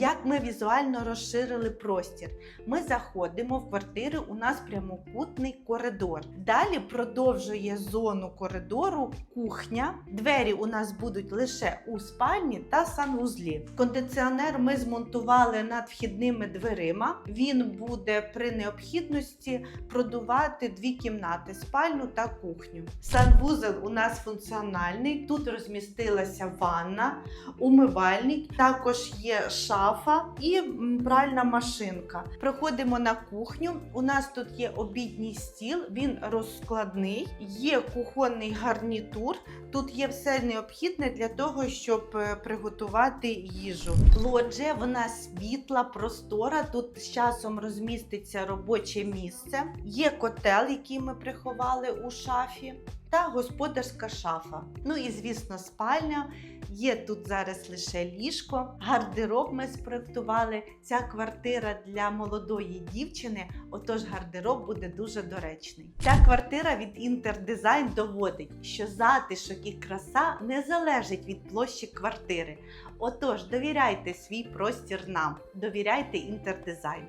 Як ми візуально розширили простір? Ми заходимо в квартиру, у нас прямокутний коридор. Далі продовжує зону коридору кухня. Двері у нас будуть лише у спальні та санвузлі. Кондиціонер ми змонтували над вхідними дверима. Він буде при необхідності продувати дві кімнати спальню та кухню. Санвузол у нас функціональний. Тут розмістилася ванна, умивальник, також є шафа і пральна машинка. Проходимо на кухню. У нас тут є обідній стіл, він розкладний, є кухонний гарнітур. Тут є все необхідне для того, щоб е, приготувати їжу. Лоджія, вона світла, простора. Тут з часом розміститься робоче місце. Є котел, який ми приховали у шафі, та господарська шафа. Ну і звісно, спальня. Є тут зараз лише ліжко, гардероб ми спроектували. Ця квартира для молодої дівчини, отож гардероб буде дуже доречний. Ця квартира від інтердизайн доводить, що затишок і краса не залежить від площі квартири. Отож, довіряйте свій простір нам, довіряйте інтердизайн.